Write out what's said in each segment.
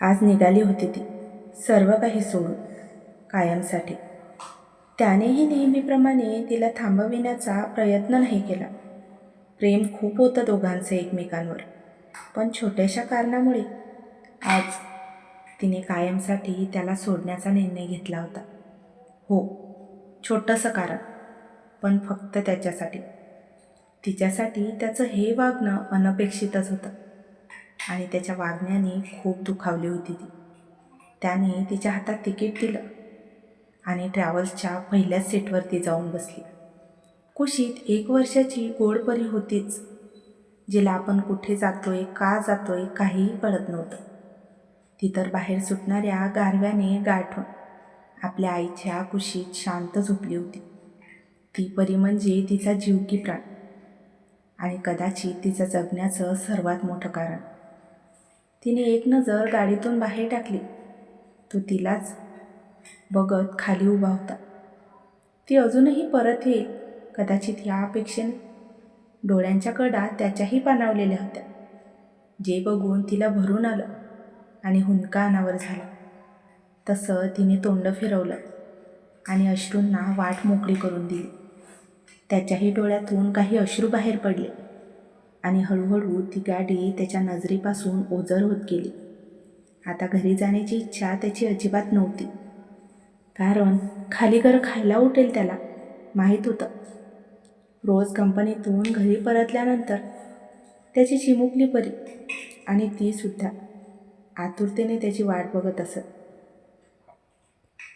आज निघाली होती ती. सर्व काही सोडून कायमसाठी. त्यानेही नेहमीप्रमाणे तिला थांबविण्याचा प्रयत्न नाही केला. प्रेम खूप होतं दोघांचं एकमेकांवर. पण छोट्याशा कारणामुळे आज तिने कायमसाठी त्याला सोडण्याचा निर्णय घेतला होता. हो छोटंसं कारण पण फक्त त्याच्यासाठी. तिच्यासाठी त्याचं हे वागणं अनपेक्षितच होतं. आणि त्याच्या वागण्याने खूप दुखावली होती ती. त्याने तिच्या हातात तिकीट दिलं आणि ट्रॅव्हल्सच्या पहिल्याच सीटवरती जाऊन बसली. कुशीत एक वर्षाची गोडपरी होतीच जिला आपण कुठे जातोय का जातोय काहीही कळत नव्हतं. ती तर बाहेर सुटणाऱ्या गारव्याने गाठून आपल्या आईच्या कुशीत शांत झोपली होती. ती परी म्हणजे तिचा जीव की प्राण आणि कदाचित तिचं जगण्याचं सर्वात मोठं कारण. तिने एक नजर गाडीतून बाहेर टाकली. तो तिलाच बघत खाली उभा होता. ती अजूनही परत येईल. कदाचित या अपेक्षेने. डोळ्यांच्या कडा त्याच्याही पाणावलेल्या होत्या. जे बघून तिला भरून आलं आणि हुंदका अनावर झाला. तसं तिने तोंड फिरवलं आणि अश्रूंना वाट मोकळी करून दिली. त्याच्याही डोळ्यातून काही अश्रू बाहेर पडले. आणि हळूहळू ती गाडी त्याच्या नजरेपासून ओझर होत गेली. आता घरी जाण्याची इच्छा त्याची अजिबात नव्हती. कारण खाली घर खायला उठेल त्याला माहीत होतं. रोज कंपनीतून घरी परतल्यानंतर त्याची चिमुकली परी आणि तीसुद्धा आतुरतेने त्याची वाट बघत असत.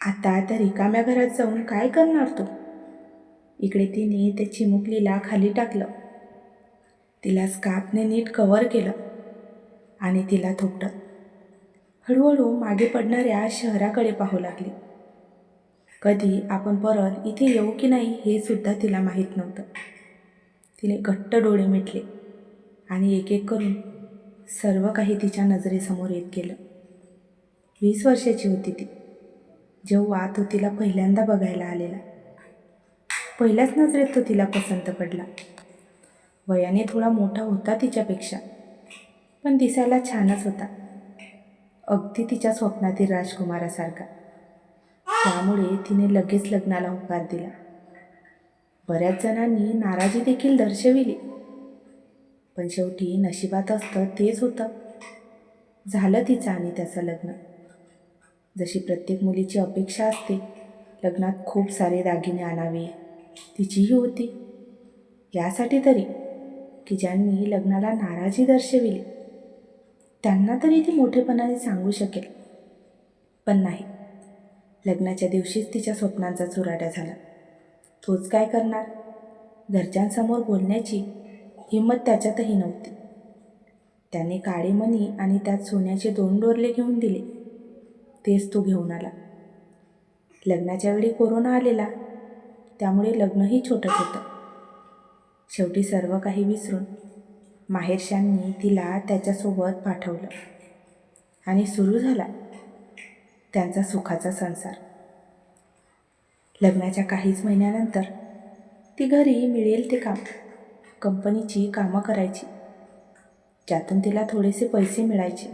आता त्या रिकाम्या घरात जाऊन काय करणार तो? इकडे तिने त्या चिमुकलीला खाली टाकलं. तिला स्कार्फने नीट कवर केलं आणि तिला थोपटत हळूहळू मागे पडणाऱ्या शहराकडे पाहू लागली. कधी आपण परत इथे येऊ की नाही हे सुद्धा तिला माहीत नव्हतं. तिने घट्ट डोळे मिटले आणि एक एक करून सर्व काही तिच्या नजरेसमोर येत गेलं. वीस वर्षाची होती ती. जेव्हा तो तिला पहिल्यांदा बघायला आलेला. पहिल्याच नजरेत तो तिला पसंत पडला. वयाने थोडा मोठा होता तिच्यापेक्षा. पण दिसायला छानच होता. अगदी तिच्या स्वप्नातील राजकुमारासारखा. त्यामुळे तिने लगेच लग्नाला होकार दिला. बऱ्याच जणांनी नाराजी देखील दर्शविली. पण शेवटी नशिबात असतं तेच होतं. झालं तिचं आणि त्याचं लग्न. जशी प्रत्येक मुलीची अपेक्षा असते लग्नात खूप सारे दागिने आणावे तिचीही होती. यासाठी तरी की ज्यांनी लग्नाला नाराजी दर्शविली. त्यांना तरी ती मोठेपणाने सांगू शकेल. पण नाही. लग्नाच्या दिवशीच तिच्या स्वप्नांचा चुराडा झाला. तोच काय करणार? घरच्यांसमोर बोलण्याची हिंमत त्याच्यातही नव्हती. त्याने काळे मणी आणि त्यात सोन्याचे दोन डोरले घेऊन दिले. तेच तो घेऊन आला. लग्नाच्या वेळी कोरोना आलेला. त्यामुळे लग्नही छोटंच होतं. शेवटी सर्व काही विसरून माहेरशांनी तिला त्याच्यासोबत पाठवलं. आणि सुरू झाला त्यांचा सुखाचा संसार. लग्नाच्या काहीच महिन्यानंतर ती घरी मिळेल ते काम. कंपनीची कामं करायची. ज्यातून तिला थोडेसे पैसे मिळायचे.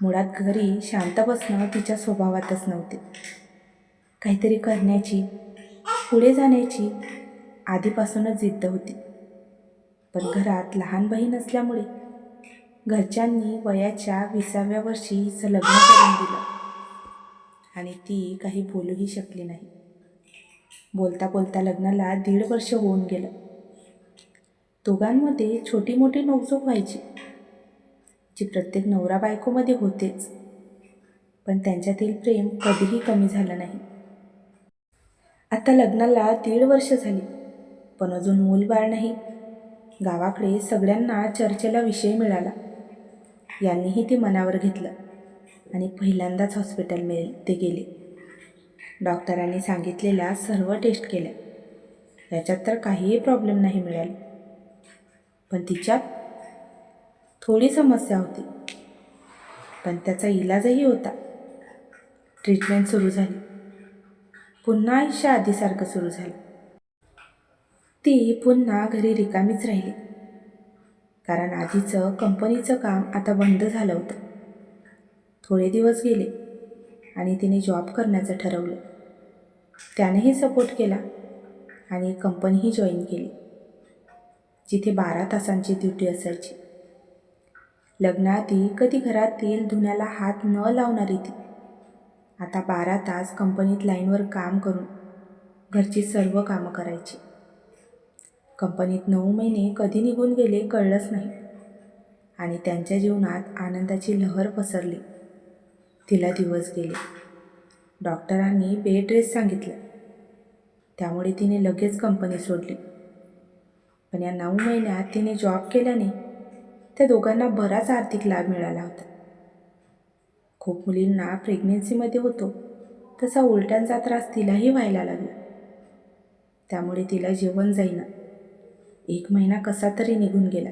मुळात घरी शांत बसणं तिच्या स्वभावातच नव्हते. काहीतरी करण्याची पुढे जाण्याची आधीपासूनच जिद्द होती. पण घरात लहान बहीण असल्यामुळे घरच्यांनी वयाच्या विसाव्या वर्षी हिचं लग्न करून दिलं. आणि ती काही बोलूही शकली नाही. बोलता बोलता लग्नाला दीड वर्ष होऊन गेलं. दोघांमध्ये छोटी मोठी नोकझोक व्हायची जी प्रत्येक नवरा बायकोमध्ये होतेच. पण त्यांच्यातील प्रेम कधीही कमी झालं नाही. आता लग्नाला दीड वर्ष झाली. पण अजून मूलबाळ नाही. गावाकडे सगळ्यांना चर्चेला विषय मिळाला. यांनीही ते मनावर घेतलं आणि पहिल्यांदाच हॉस्पिटल मिळेल ते गेले. डॉक्टरांनी सांगितलेल्या सर्व टेस्ट केल्या. याच्यात तर काहीही प्रॉब्लेम नाही मिळाले. पण तिच्यात थोडी समस्या होती. पण त्याचा इलाजही होता. ट्रीटमेंट सुरू झाली. पुन्हा आयुष्य आधीसारखं सुरू झालं. ती पुन्हा घरी रिकामीच राहिली. कारण आधीचं कंपनीचं काम आता बंद झालं होतं. थोडे दिवस गेले आणि तिने जॉब करण्याचं ठरवलं. त्यानेही सपोर्ट केला आणि कंपनीही जॉईन केली. जिथे बारा तासांची ड्युटी असायची. लग्नाआधी कधी घरातील धुण्याला हात न लावणारी ती. आता बारा तास कंपनीत लाईनवर काम करून घरची सर्व कामं करायची. कंपनीत नऊ महिने कधी निघून गेले कळलंच नाही. आणि त्यांच्या जीवनात आनंदाची लहर पसरली. तिला दिवस गेले. डॉक्टरांनी बेड रेस्ट सांगितलं. त्यामुळे तिने लगेच कंपनी सोडली. पण या नऊ महिन्यात तिने जॉब केल्याने त्या दोघांना बराच आर्थिक लाभ मिळाला होता. खूप मुलींना प्रेग्नेन्सीमध्ये होतो. तसा उलट्यांचा त्रास तिलाही व्हायला लागला. त्यामुळे तिला जेवण जाईना. एक महिना कसा तरी निघून गेला.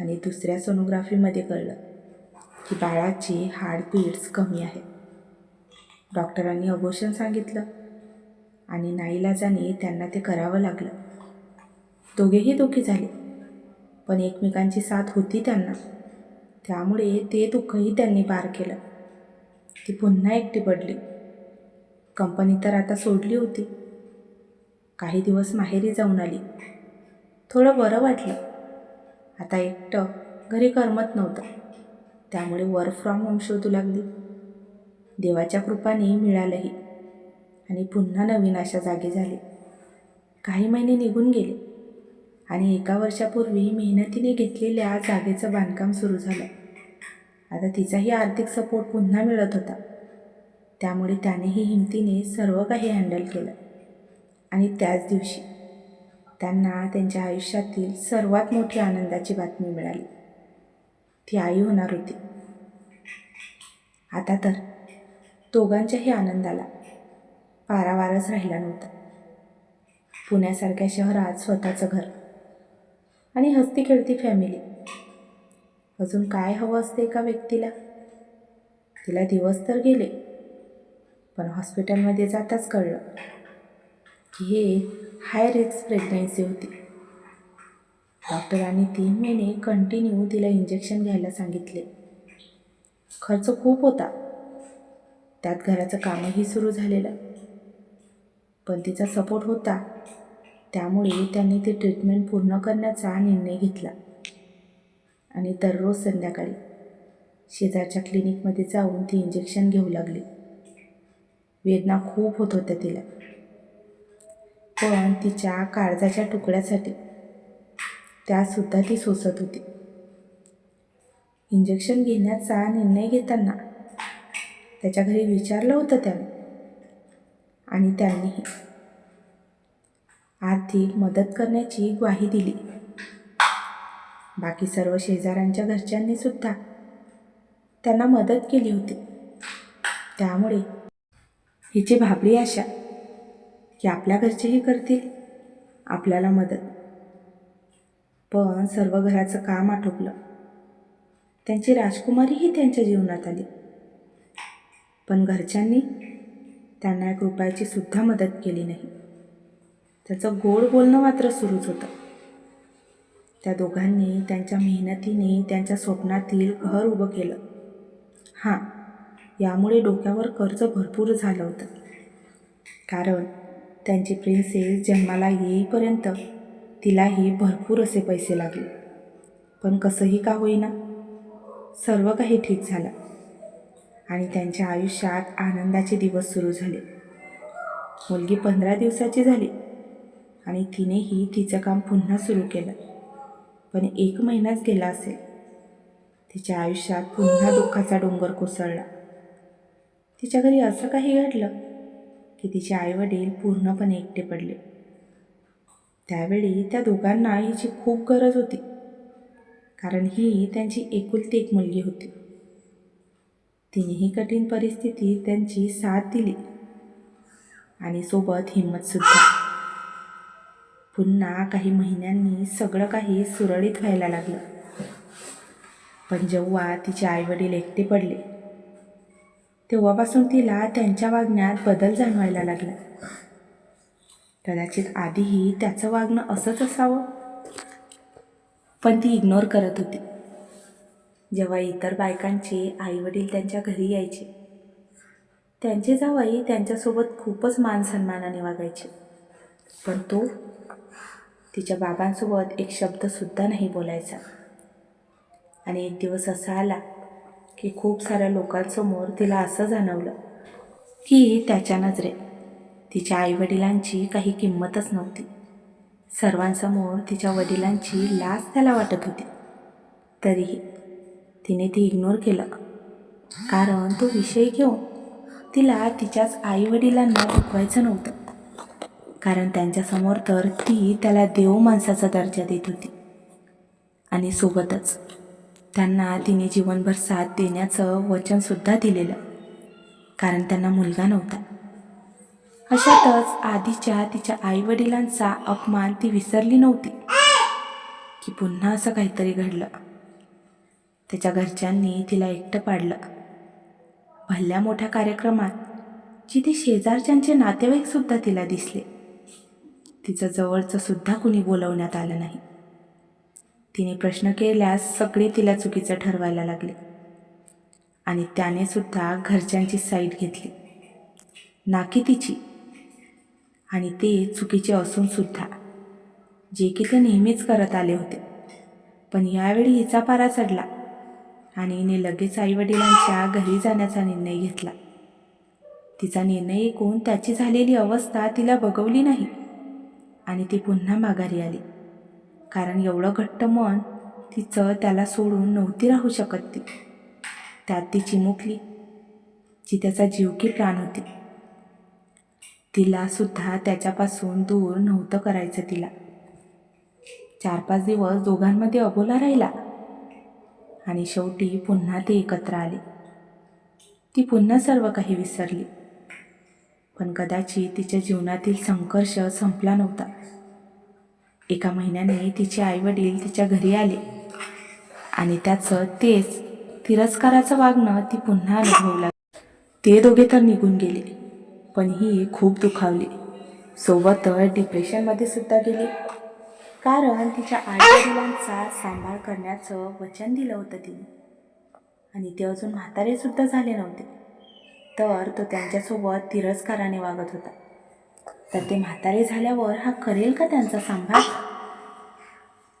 आणि दुसऱ्या सोनोग्राफीमध्ये कळलं की बाळाची हार्टबीट्स कमी आहे. डॉक्टरांनी अबोशन सांगितलं आणि नाईलाजाने त्यांना ते करावं लागलं. दोघेही दुःखी झाले पण एकमेकांची साथ होती त्यांना. त्यामुळे ते दुःखही त्यांनी पार केलं. ती पुन्हा एकटी पडली. कंपनी तर आता सोडली होती. काही दिवस माहेरी जाऊन आली. थोडं बरं वाटलं. आता एकटं घरी करमत नव्हतं. त्यामुळे वर्क फ्रॉम होम शोधू लागली. देवाच्या कृपाने मिळालंही. आणि पुन्हा नवीन अशा जागी झाले. काही महिने निघून गेले. आणि एका वर्षापूर्वी मेहनतीने घेतलेल्या जागेचं बांधकाम सुरू झालं. आता तिचाही आर्थिक सपोर्ट पुन्हा मिळत होता. त्यामुळे त्यानेही हिमतीने सर्व काही हँडल केलं. आणि त्याच दिवशी त्यांना त्यांच्या आयुष्यातील सर्वात मोठी आनंदाची बातमी मिळाली. ती आई होणार होती. आता तर दोघांच्याही आनंदाला पारावारच राहिला नव्हता. पुण्यासारख्या शहरात स्वतःचं घर आणि हस्ती खेळती फॅमिली अजून काय हवं असते एका व्यक्तीला? तिला दिवस तर गेले पण हॉस्पिटलमध्ये जाताच कळलं. की हे हाय रिस्क प्रेग्नन्सी होती. डॉक्टरांनी तीन महिने कंटिन्यू तिला इंजेक्शन घ्यायला सांगितले. खर्च खूप होता. त्यात घराचं कामही सुरू झालेलं. पण तिचा सपोर्ट होता. त्यामुळे त्यांनी ती ट्रीटमेंट पूर्ण करण्याचा निर्णय घेतला. आणि दररोज संध्याकाळी शेजारच्या क्लिनिकमध्ये जाऊन ती इंजेक्शन घेऊ लागली. वेदना खूप होत होत्या तिला. पण तिच्या काळजाच्या तुकड्यासाठी त्यासुद्धा ती सोसत होती. इंजेक्शन घेण्याचा निर्णय घेताना त्याच्या घरी विचारलं होतं त्याने आणि त्यांनीही आर्थिक मदत करण्याची ग्वाही दिली. बाकी सर्व शेजाऱ्यांच्या घरच्यांनी सुद्धा त्यांना मदत केली होती. त्यामुळे हिची भाबडी आशा की आपल्या घरचेही करतील? आपल्याला मदत. पण सर्व घराचं काम आटोपलं. त्यांची राजकुमारीही त्यांच्या जीवनात आली. पण घरच्यांनी त्यांना एक रुपयाची सुद्धा मदत केली नाही. त्याचं गोड बोलणं मात्र सुरूच होतं. त्या दोघांनी त्यांच्या मेहनतीने त्यांच्या स्वप्नातील घर उभं केलं. हां यामुळे डोक्यावर कर्ज भरपूर झालं होतं. कारण त्यांची प्रिन्सेस जन्माला येईपर्यंत तिलाही भरपूर असे पैसे लागले. पण कसंही का होईना सर्व काही ठीक झालं आणि त्यांच्या आयुष्यात आनंदाचे दिवस सुरू झाले. मुलगी पंधरा दिवसाची झाली आणि तिनेही तिचं काम पुन्हा सुरू केलं. पण एक महिनाच गेला असेल. तिच्या आयुष्यात पुन्हा दुःखाचा डोंगर कोसळला. तिच्या घरी असं काही घडलं की तिचे आईवडील पूर्णपणे एकटे पडले. त्यावेळी त्या दोघांना हिची खूप गरज होती. कारण ही त्यांची एकुलती एक मुलगी होती. तिनेही कठीण परिस्थितीत त्यांची साथ दिली. आणि सोबत हिंमतसुद्धा पुन्हा काही महिन्यांनी सगळं काही सुरळीत व्हायला लागलं. पण जेव्हा तिचे आईवडील एकटे पडले तेव्हापासून तिला त्यांच्या वागण्यात बदल जाणवायला लागला. कदाचित आधीही त्याचं वागणं असंच असावं. पण ती इग्नोर करत होती. जेव्हा इतर बायकांचे आईवडील त्यांच्या घरी यायचे त्यांचे जावई त्यांच्यासोबत खूपच मान सन्मानाने वागायचे. पण तो तिच्या बाबांसोबत एक शब्दसुद्धा नाही बोलायचा. आणि एक दिवस असा आला की खूप साऱ्या लोकांसमोर तिला असं जाणवलं की त्याच्या नजरेत तिच्या आईवडिलांची काही किंमतच नव्हती. सर्वांसमोर तिच्या वडिलांची लाज त्याला वाटत होती. तरीही तिने ती इग्नोर केलं. कारण तो विषय घेऊन तिला तिच्याच आईवडिलांना दुखवायचं नव्हतं. कारण त्यांच्यासमोर तर ती त्याला देव माणसाचा दर्जा देत होती. आणि सोबतच त्यांना तिने जीवनभर साथ देण्याचं वचनसुद्धा दिलेलं. कारण त्यांना मुलगा नव्हता. अशातच आधीच्या तिच्या आईवडिलांचा अपमान ती विसरली नव्हती. की पुन्हा असं काहीतरी घडलं. त्याच्या घरच्यांनी तिला एकटं पाडलं. भल्या मोठ्या कार्यक्रमात जिथे शेजारच्यांचे नातेवाईकसुद्धा तिला दिसले. तिचं जवळचं सुद्धा कुणी बोलवण्यात आलं नाही. तिने प्रश्न केल्यास सगळे तिला चुकीचं ठरवायला लागले. आणि त्याने सुद्धा घरच्यांची साईट घेतली. नाकी तिची. आणि ते चुकीचे असून सुद्धा. जे की ते नेहमीच करत आले होते. पण यावेळी हिचा पारा चढला. आणि हिने लगेच आईवडिलांच्या घरी जाण्याचा निर्णय घेतला. तिचा निर्णय ऐकून त्याची झालेली अवस्था तिला बघवली नाही. आणि ती पुन्हा माघारी आली. कारण एवढं घट्ट मन तिचं त्याला सोडून नव्हती राहू शकत ती. त्यात ती चिमुकली जी त्याचा जीव की प्राण होती. तिला सुद्धा त्याच्यापासून दूर नव्हतं करायचं तिला. चार पाच दिवस दोघांमध्ये अबोला राहिला आणि शेवटी पुन्हा ते एकत्र आले. ती पुन्हा सर्व काही विसरली. पण कदाचित तिच्या जीवनातील संघर्ष संपला नव्हता. एका महिन्याने तिचे आईवडील तिच्या घरी आले. आणि त्याचं तेच तिरस्काराचं वागणं ती पुन्हा अनुभवू लागली. ते दोघे तर निघून गेले पण ही खूप दुखावली. सोबतच डिप्रेशनमध्ये सुद्धा गेली. कारण तिच्या आईवडिलांचा सांभाळ करण्याचं वचन दिलं होतं तिने. आणि ते अजून म्हातारेसुद्धा झाले नव्हते. तर तो त्यांच्यासोबत तिरस्काराने वागत होता. तर ते म्हातारे झाल्यावर हा करेल का त्यांचा सांभाळ?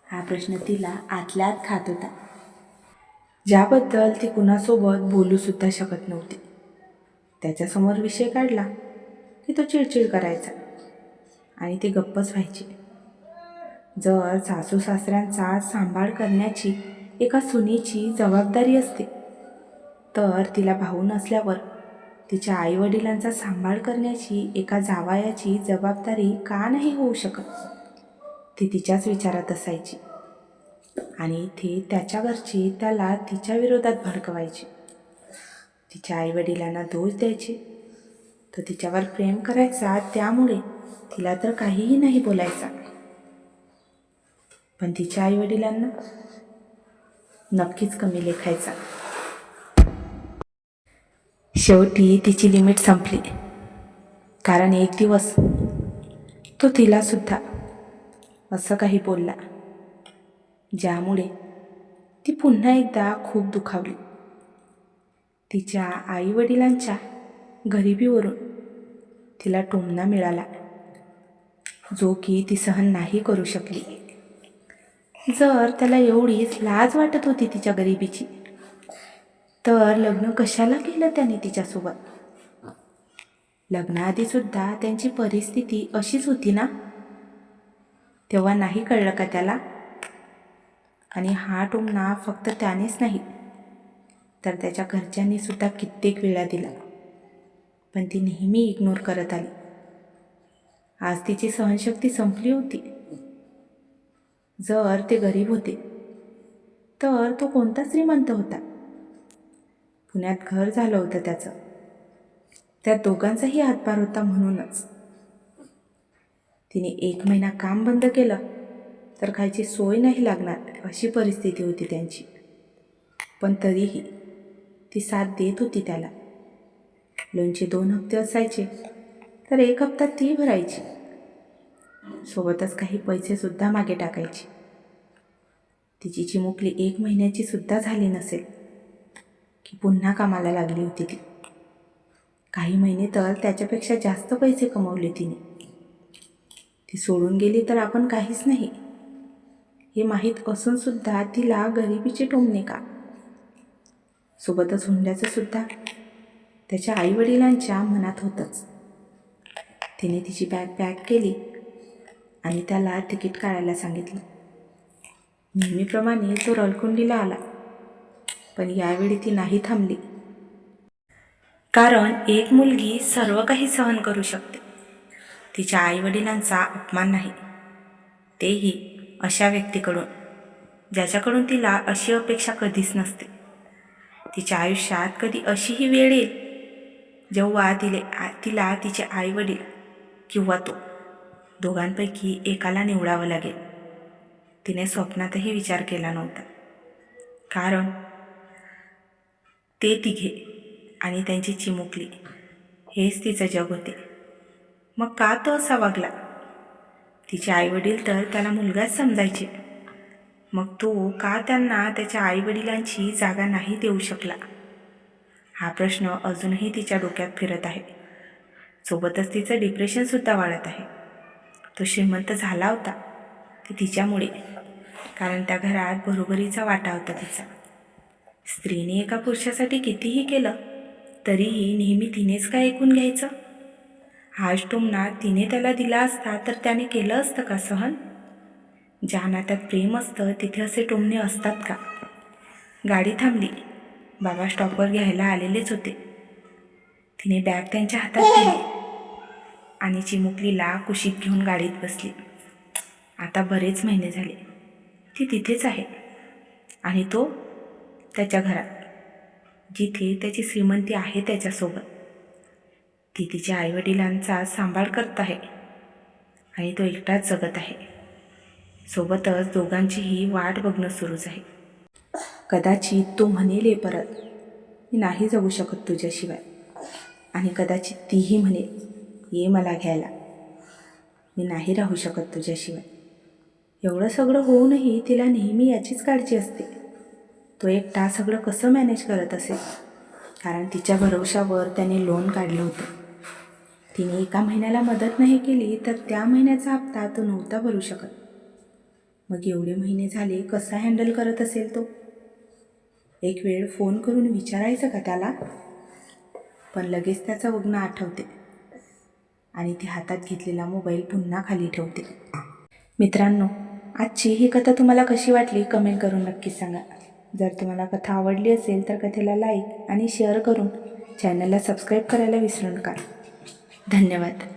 हा प्रश्न तिला आतल्यात खात होता. ज्याबद्दल ती कुणासोबत बोलूसुद्धा शकत नव्हती. त्याच्यासमोर विषय काढला की तो चिडचिड करायचा आणि ती गप्पच व्हायची. जर सासू सासऱ्यांचा सांभाळ करण्याची एका सुनेची जबाबदारी असते तर तिला भाऊ नसल्यावर तिच्या आईवडिलांचा सांभाळ करण्याची एका जावायाची जबाबदारी का नाही होऊ शकत? ती तिच्याच विचारात असायची आणि ती त्याच्या घरची त्याला तिच्या विरोधात भडकवायची. तिच्या आईवडिलांना दोष द्यायचे. तो तिच्यावर प्रेम करायचा त्यामुळे तिला तर काहीही नाही बोलायचा. पण तिच्या आईवडिलांना नक्कीच कमी लेखायचा. शेवटी तिची लिमिट संपली. कारण एक दिवस तो तिलासुद्धा असं काही बोलला ज्यामुळे ती पुन्हा एकदा खूप दुखावली. तिच्या आईवडिलांच्या गरिबीवरून तिला टोमणा मिळाला जो की ती सहन नाही करू शकली. जर त्याला एवढीच लाज वाटत होती तिच्या गरिबीची तर लग्न कशाला केलं त्याने तिच्यासोबत? लग्नाआधी सुद्धा त्यांची परिस्थिती अशीच होती ना? तेव्हा नाही कळलं का त्याला? आणि हा टोमणा फक्त त्यानेच नाही तर त्याच्या घरच्यांनी सुद्धा कित्येक वेळा दिला. पण ती नेहमी इग्नोर करत आली. आज तिची सहनशक्ती संपली होती. जर ते गरीब होते तर तो कोणता श्रीमंत होता? पुण्यात घर झालं होतं त्याचं. त्या दोघांचाही हातभार होता म्हणूनच. तिने एक महिना काम बंद केलं तर खायची सोय नाही लागणार अशी परिस्थिती होती त्यांची. पण तरीही ती साथ देत होती त्याला. लोनचे दोन हप्ते असायचे तर एक हप्ता ती भरायची. सोबतच काही पैसेसुद्धा मागे टाकायची. तिची चिमुकली एक महिन्याची सुद्धा झाली नसेल. की पुन्हा कामाला लागली होती ती. काही महिने तर त्याच्यापेक्षा जास्त पैसे कमवले तिने. ती सोडून गेली तर आपण काहीच नाही. हे माहीत असूनसुद्धा तिला गरिबीचे टोमणे का? सोबतच हुंड्याचं सुद्धा त्याच्या आईवडिलांच्या मनात होतंच. तिने तिची बॅग पॅक केली आणि त्याला तिकीट काढायला सांगितलं. नेहमीप्रमाणे तो रलकुंडीला आला. पण यावेळी ती नाही थांबली. कारण एक मुलगी सर्व काही सहन करू शकते. तिच्या आईवडिलांचा अपमान नाही. तेही अशा व्यक्तीकडून ज्याच्याकडून तिला अशी अपेक्षा कधीच नसते. तिच्या आयुष्यात कधी अशीही वेळ येईल जेव्हा तिले तिला तिचे आईवडील किंवा तो दोघांपैकी एकाला निवडावं लागेल. तिने स्वप्नातही विचार केला नव्हता. कारण ते तिघे आणि त्यांची चिमुकली. हेच तिचं जग होते. मग का तो असा वागला? तिचे आईवडील तर त्याला मुलगाच समजायचे. मग तो का त्यांना त्याच्या आईवडिलांची जागा नाही देऊ शकला? हा प्रश्न अजूनही तिच्या डोक्यात फिरत आहे. सोबतच तिचं डिप्रेशनसुद्धा वाढत आहे. तो श्रीमंत झाला होता. ती तिच्यामुळे. कारण त्या घरात बरोबरीचा वाटा होता तिचा. स्त्रीने एका पुरुषासाठी कितीही केलं तरीही नेहमी तिनेच काय ऐकून घ्यायचं? हाच टोमणा तिने त्याला दिला असता तर त्याने केलं असतं का सहन? ज्या नात्यात प्रेम असतं तिथे असे टोमणे असतात का? गाडी थांबली. बाबा स्टॉपवर घ्यायला आलेलेच होते. तिने बॅग त्यांच्या हातात दिली आणि चिमुकलीला कुशीत घेऊन गाडीत बसली. आता बरेच महिने झाले. ती तिथेच आहे आणि तो त्याच्या घरात. जिथे त्याची श्रीमंती आहे त्याच्यासोबत. ती तिच्या आईवडिलांचा सांभाळ करत आहे आणि तो एकटाच जगत आहे. सोबतच दोघांचीही वाट बघणं सुरूच आहे. कदाचित तो म्हणेल परत मी नाही जगू शकत तुझ्याशिवाय. आणि कदाचित तीही म्हणेल ये मला घ्यायला. मी नाही राहू शकत तुझ्याशिवाय. एवढं सगळं होऊनही तिला नेहमी याचीच काळजी असते. तो एकटा सगळं कसं मॅनेज करत असेल? कारण तिच्या भरवशावर त्याने लोन काढलं होतं. तिने एका महिन्याला मदत नाही केली तर त्या महिन्याचा हप्ता तो नव्हता भरू शकत. मग एवढे महिने झाले कसा हँडल करत असेल तो? एक वेळ फोन करून विचारायचं का त्याला? पण लगेच त्याचं वग्न आठवते. आणि ती हातात घेतलेला मोबाईल पुन्हा खाली ठेवते. मित्रांनो आजची ही कथा तुम्हाला कशी वाटली कमेंट करून नक्की सांगा. जर तुम्हाला कथा आवडली असेल तर कथेला लाईक आणि शेअर करून चॅनलला सबस्क्राईब करायला विसरू नका. धन्यवाद.